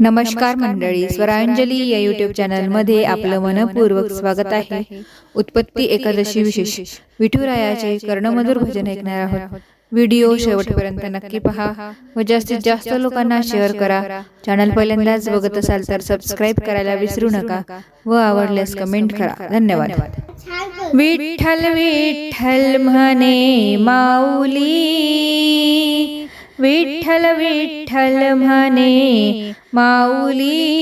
नमस्कार मंडळी स्वरांजली या युट्यूब चॅनलमध्ये आपलं मनपूर्वक स्वागत आहे. उत्पत्ती एकादशी विशेष. विठुरायाचे कर्णमधुर भजन ऐकणार आहोत. व्हिडिओ शेवटपर्यंत नक्की पहा. व जास्तीत जास्त लोकांना शेअर करा. चॅनल पहिल्यांदाच बघत असाल तर सबस्क्राईब करायला विसरू नका. व आवडल्यास कमेंट करा. धन्यवाद. विठ्ठल विठ्ठल म्हणे माऊली. विठ्ठल विठ्ठल म्हणे माऊली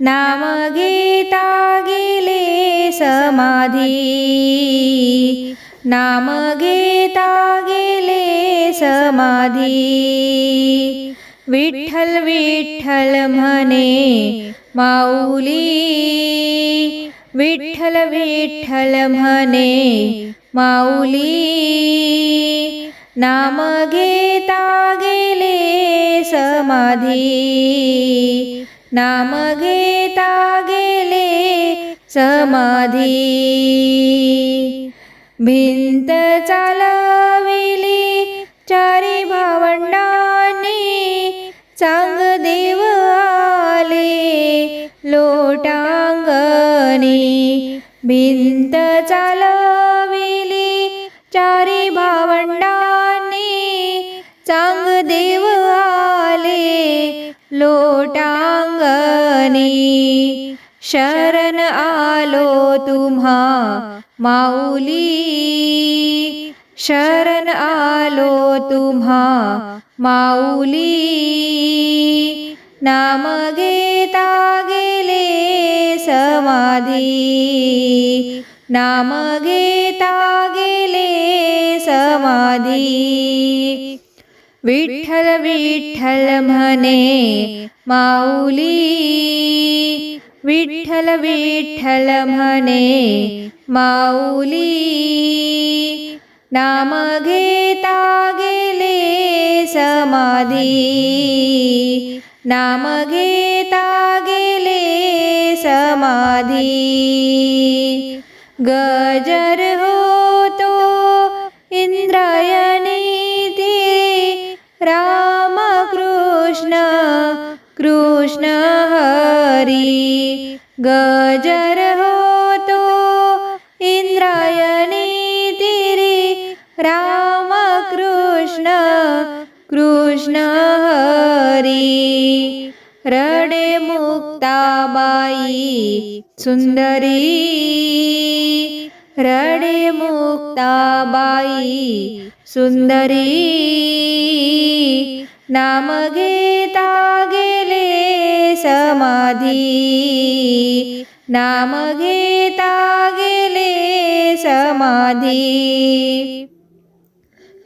नाम घेता गेले समाधी. नाम घेता गेले समाधी. विठ्ठल विठ्ठल म्हणे माऊली विठ्ठल विठ्ठल म्हणे माऊली. नाम घेता गेले समाधी। नाम घेता गेले समाधी। भिंत चालविली चारी भावंडांनी चांग देव आले लोटांगणी। भिंत लोटांगणी शरण आलो तुम्हा माऊली। शरण आलो तुम्हा माऊली। नाम घेता गेले समाधी। नाम घेता गेले समाधी। विठ्ठल विठ्ठल म्हणे माऊली विठ्ठल विठ्ठल म्हणे माऊली नाम घेता गेले समाधी. नाम घेता गेले समाधी. गजर कृष्ण कृष्ण हरी। गजर होतो इंद्रायणी तिरी। राम कृष्ण कृष्ण हरी। रडे मुक्ताबाई सुंदरी रडे मुक्ताबाई सुंदरी नाम घेता गेले समाधी। नाम घेता गेले समाधी।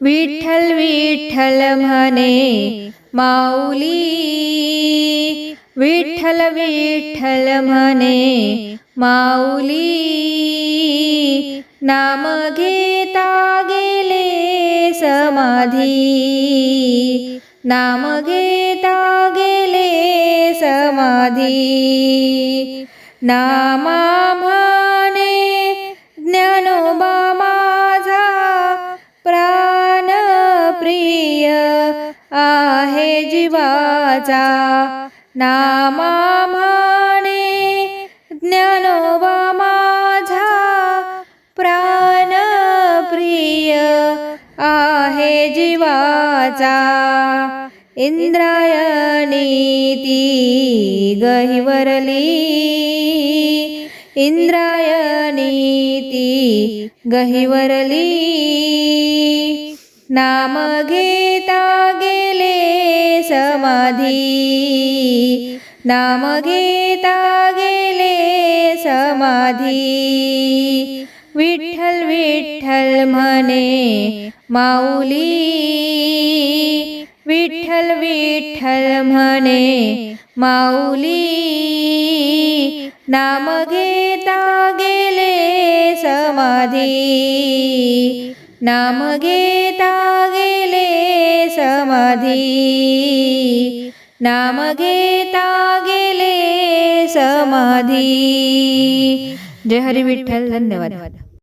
विठ्ठल विठ्ठल म्हणे माऊली। विठ्ठल विठ्ठल म्हणे माऊली। नाम घे समाधी नाम घेता गेले समाधी नामा म्हणे ज्ञानोबा माझा प्राण प्रिय आहे जीवाचा. नामा वाचा इंद्रायणी ती गहिवरली इंद्रायणी ती गहिवरली नाम घेता गेले समाधी. नाम घेता गेले समाधी. विठ्ठल विठ्ठल म्हणे माऊली. विठ्ठल विठ्ठल म्हणे माऊली. नाम घेता गेले समाधी. नाम घेता गेले समाधी. नाम घेता गेले समाधी. जय हरी विठ्ठल धन्यवाद.